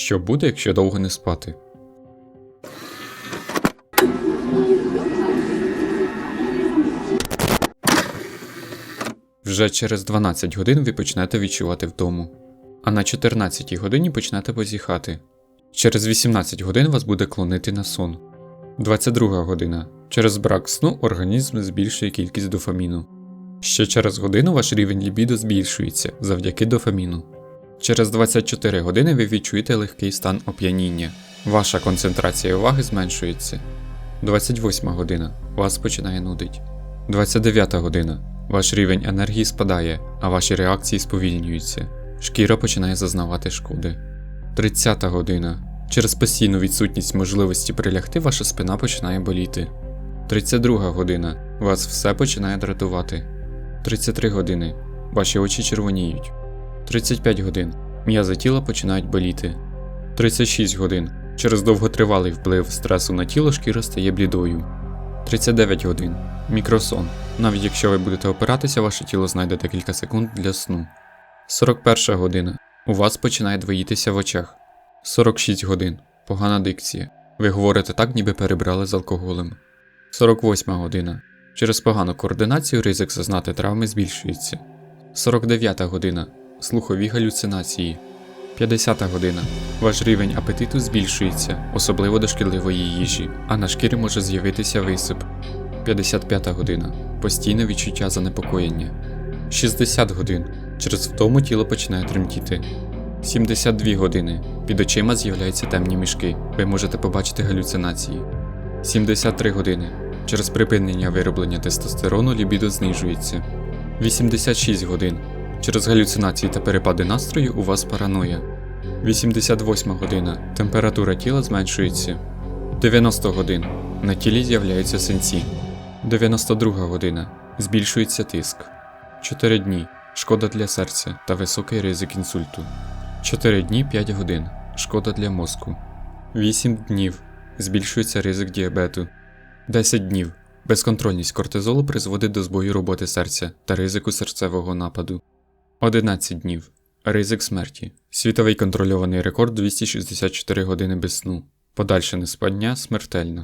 Що буде, якщо довго не спати? Вже через 12 годин ви почнете відчувати вдому, а на 14 годині почнете позіхати. Через 18 годин вас буде клонити на сон. 22 година. Через брак сну організм збільшує кількість дофаміну. Ще через годину ваш рівень лібідо збільшується завдяки дофаміну. Через 24 години ви відчуєте легкий стан оп'яніння. Ваша концентрація уваги зменшується. 28 година. Вас починає нудить. 29 година. Ваш рівень енергії спадає, а ваші реакції сповільнюються. Шкіра починає зазнавати шкоди. 30 година. Через постійну відсутність можливості прилягти, ваша спина починає боліти. 32 година. Вас все починає дратувати. 33 години. Ваші очі червоніють. 35 годин. М'язи тіла починають боліти. 36 годин. Через довготривалий вплив стресу на тіло шкіра стає блідою. 39 годин. Мікросон. Навіть якщо ви будете опиратися, ваше тіло знайде декілька секунд для сну. 41 година. У вас починає двоїтися в очах. 46 годин. Погана дикція. Ви говорите так, ніби перебрали з алкоголем. 48 година. Через погану координацію ризик зазнати травми збільшується. 49 година. Слухові галюцинації. 50 година. Ваш рівень апетиту збільшується, особливо до шкідливої їжі, а на шкірі може з'явитися висип. 55 година. Постійне відчуття занепокоєння. 60 годин. Через втому тіло починає тремтіти. 72 години. Під очима з'являються темні мішки. Ви можете побачити галюцинації. 73 години. Через припинення вироблення тестостерону лібідо знижується. 86 годин. Через галюцинації та перепади настрою у вас параноя. 88 година. Температура тіла зменшується. 90 годин. На тілі з'являються синці. 92 година. Збільшується тиск. 4 дні. Шкода для серця та високий ризик інсульту. 4 дні 5 годин. Шкода для мозку. 8 днів. Збільшується ризик діабету. 10 днів. Безконтрольність кортизолу призводить до збою роботи серця та ризику серцевого нападу. 11 днів. Ризик смерті. Світовий контрольований рекорд 264 години без сну. Подальше неспання смертельно.